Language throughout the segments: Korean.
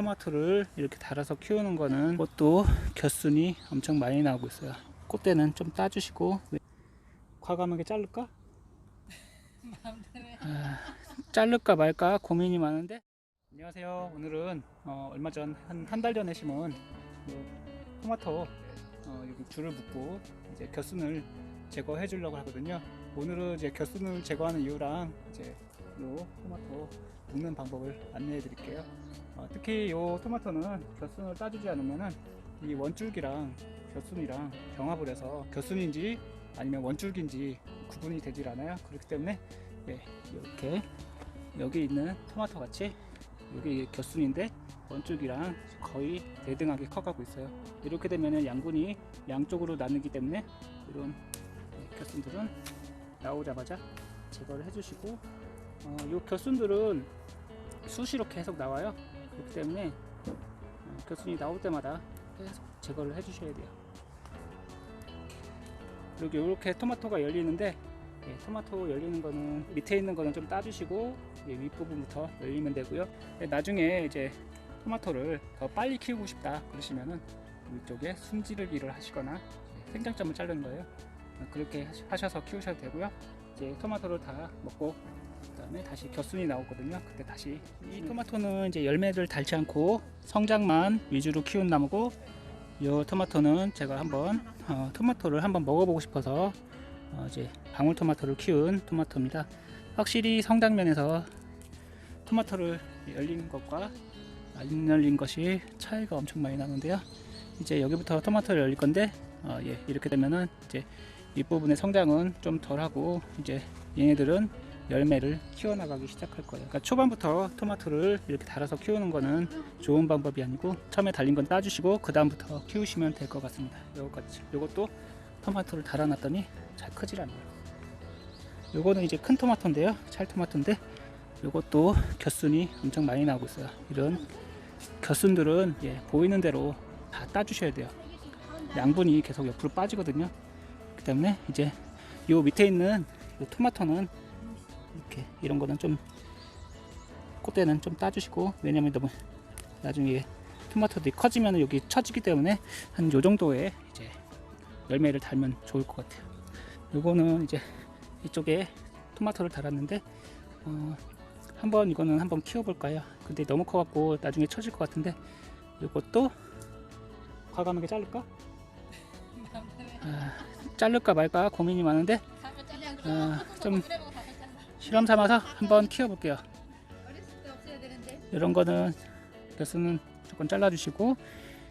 토마토를 이렇게 달아서 키우는 거는 꽃도 겨순이 엄청 많이 나오고 있어요. 꽃대는 좀 따주시고 과감하게 자를까? 아, 자를까 말까 고민이 많은데 안녕하세요. 오늘은 어, 얼마 전 한 한 달 전에 심은 요 토마토 어, 여기 줄을 묶고 이제 겨순을 제거해 주려고 하거든요. 오늘은 이제 겨순을 제거하는 이유랑 이제 요 토마토 묶는 방법을 안내해 드릴게요. 어, 특히 요 토마토는 겨순을 따주지 않으면은 이 원줄기랑 겨순이랑 병합을 해서 겨순인지 아니면 원줄기인지 구분이 되질 않아요. 그렇기 때문에 예, 이렇게 여기 있는 토마토 같이 여기 겨순인데 원줄기랑 거의 대등하게 커가고 있어요. 이렇게 되면은 양분이 양쪽으로 나누기 때문에 이런 예, 겨순들은 나오자마자 제거를 해주시고 어, 이 겨순들은 수시로 계속 나와요. 그렇기 때문에 어, 겨순이 나올 때마다 계속 제거를 해주셔야 돼요. 그리고 이렇게 토마토가 열리는데 예, 토마토 열리는 거는 밑에 있는 거는 좀 따주시고 예, 윗부분부터 열리면 되고요. 예, 나중에 이제 토마토를 더 빨리 키우고 싶다 그러시면은 위쪽에 숨지르기를 하시거나 예, 생장점을 자르는 거예요. 어, 그렇게 하셔서 키우셔도 되고요. 이제 토마토를 다 먹고 그다음에 다시 겨순이 나오거든요. 그때 다시 이 토마토는 이제 열매를 달지 않고 성장만 위주로 키운 나무고 이 토마토는 제가 한번 어, 토마토를 한번 먹어보고 싶어서 어, 이제 방울 토마토를 키운 토마토입니다. 확실히 성장면에서 토마토를 열린 것과 안 열린 것이 차이가 엄청 많이 나는데요. 이제 여기부터 토마토를 열릴 건데 어, 예, 이렇게 되면은 이제 윗부분의 성장은 좀 덜하고 이제 얘네들은 열매를 키워나가기 시작할 거예요. 그러니까 초반부터 토마토를 이렇게 달아서 키우는 거는 좋은 방법이 아니고 처음에 달린 건 따주시고 그 다음부터 키우시면 될 것 같습니다. 요거까지. 요것도 토마토를 달아놨더니 잘 크질 않아요. 요거는 이제 큰 토마토인데요. 찰 토마토인데 요것도 겨순이 엄청 많이 나오고 있어요. 이런 겨순들은 예, 보이는 대로 다 따주셔야 돼요. 양분이 계속 옆으로 빠지거든요. 그 때문에 이제 요 밑에 있는 요 토마토는 이렇게 이런 거는 좀 꽃대는 좀 따주시고 왜냐면 너무 나중에 토마토들이 커지면 여기 처지기 때문에 한 요 정도의 이제 열매를 달면 좋을 것 같아요. 요거는 이제 이쪽에 토마토를 달았는데 어, 한번 이거는 한번 키워볼까요? 근데 너무 커갖고 나중에 처질 것 같은데 이것도 과감하게 자를까? 아, 자를까 말까 고민이 많은데 아, 좀 실험 삼아서 한번 키워볼게요. 이런 거는 교수는 조금 잘라주시고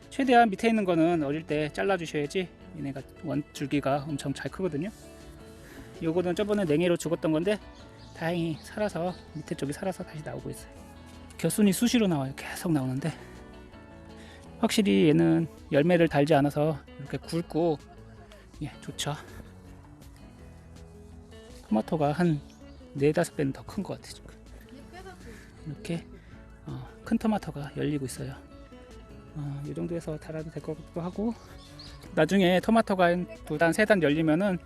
최대한 밑에 있는 거는 어릴 때 잘라주셔야지 얘네가 원 줄기가 엄청 잘 크거든요. 요거는 저번에 냉해로 죽었던 건데 다행히 살아서 밑에 쪽이 살아서 다시 나오고 있어요. 겨순이 수시로 나와요. 계속 나오는데 확실히 얘는 열매를 달지 않아서 이렇게 굵고 예 좋죠. 토마토가 한 네다섯 배는 더 큰 것 같아요. 지금. 이렇게 어, 큰 토마토가 열리고 있어요. 어, 이 정도에서 달아도 될 것 같기도 하고 나중에 토마토가 두 단, 세 단 열리면은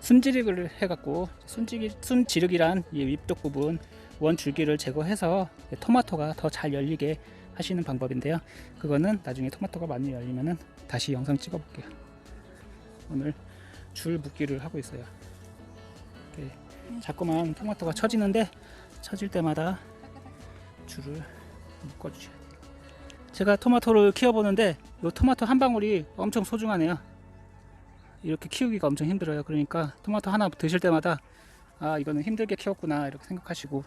순지르기를 해갖고 순지기, 순지르기란 이 윗쪽 부분 원 줄기를 제거해서 토마토가 더 잘 열리게 하시는 방법인데요. 그거는 나중에 토마토가 많이 열리면은 다시 영상 찍어볼게요. 오늘 줄 묶기를 하고 있어요. 이렇게 자꾸만 토마토가 처지는데 처질 때마다 줄을 묶어주셔야 돼요. 제가 토마토를 키워보는데 이 토마토 한 방울이 엄청 소중하네요. 이렇게 키우기가 엄청 힘들어요. 그러니까 토마토 하나 드실 때마다 아 이거는 힘들게 키웠구나 이렇게 생각하시고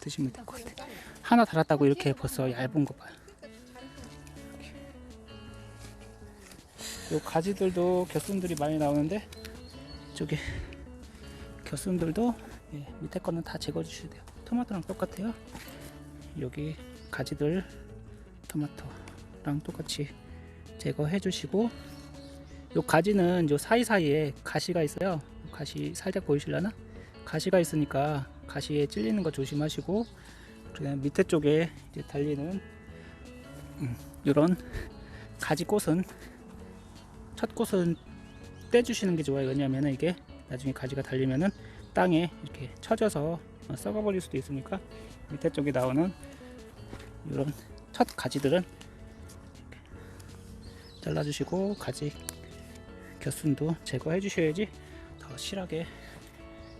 드시면 될 것 같아요. 하나 달았다고 이렇게 벌써 얇은 거 봐요. 이 가지들도 겨순들이 많이 나오는데 저기 겨순들도 예, 밑에 거는 다 제거해 주셔야 돼요. 토마토랑 똑같아요. 여기 가지들 토마토랑 똑같이 제거해 주시고 요 가지는 요 사이사이에 가시가 있어요. 가시 살짝 보이실려나? 가시가 있으니까 가시에 찔리는 거 조심하시고 그다음 밑에 쪽에 이제 달리는 음, 이런 가지 꽃은 첫 꽃은 떼주시는 게 좋아요. 왜냐하면 이게 나중에 가지가 달리면은 땅에 이렇게 쳐져서 어, 썩어 버릴 수도 있으니까 밑에 쪽에 나오는 이런 첫 가지들은 잘라 주시고 가지 겨순도 제거해 주셔야지 더 실하게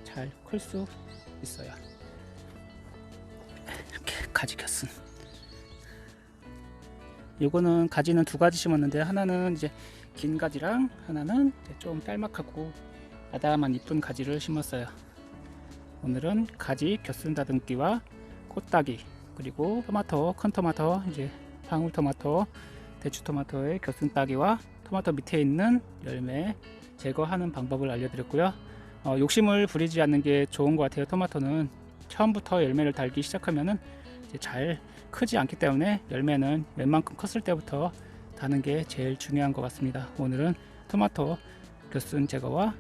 잘 클 수 있어요. 이렇게 가지 겨순. 요거는 가지는 두 가지 심었는데 하나는 이제 긴 가지랑 하나는 좀 딸막하고 아담한 이쁜 가지를 심었어요. 오늘은 가지 겨순 다듬기와 꽃따기 그리고 토마토 큰 토마토 이제 방울 토마토 대추 토마토의 겨순 따기와 토마토 밑에 있는 열매 제거하는 방법을 알려드렸고요. 어, 욕심을 부리지 않는 게 좋은 것 같아요. 토마토는 처음부터 열매를 달기 시작하면은 잘 크지 않기 때문에 열매는 웬만큼 컸을 때부터 다는 게 제일 중요한 것 같습니다. 오늘은 토마토 겨순 제거와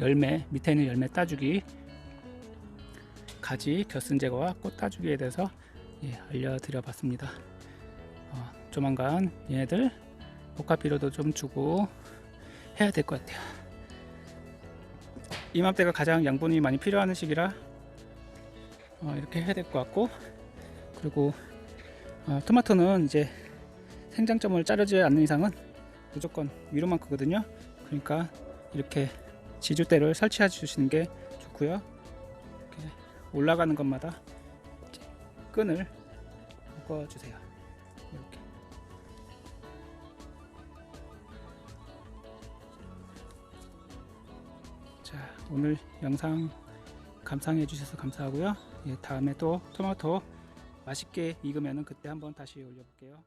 열매 밑에 있는 열매 따주기 가지 겨순 제거와 꽃 따주기에 대해서 예, 알려드려 봤습니다. 어, 조만간 얘네들 복합 비료도 좀 주고 해야 될 것 같아요. 이맘때가 가장 양분이 많이 필요한 시기라 어, 이렇게 해야 될 것 같고 그리고 어, 토마토는 이제 생장점을 자르지 않는 이상은 무조건 위로만 크거든요. 그러니까 이렇게 지주대를 설치해 주시는 게 좋고요. 올라가는 것마다 끈을 묶어 주세요. 이렇게. 자, 오늘 영상 감상해 주셔서 감사하고요. 예, 다음에 또 토마토 맛있게 익으면 그때 한번 다시 올려볼게요.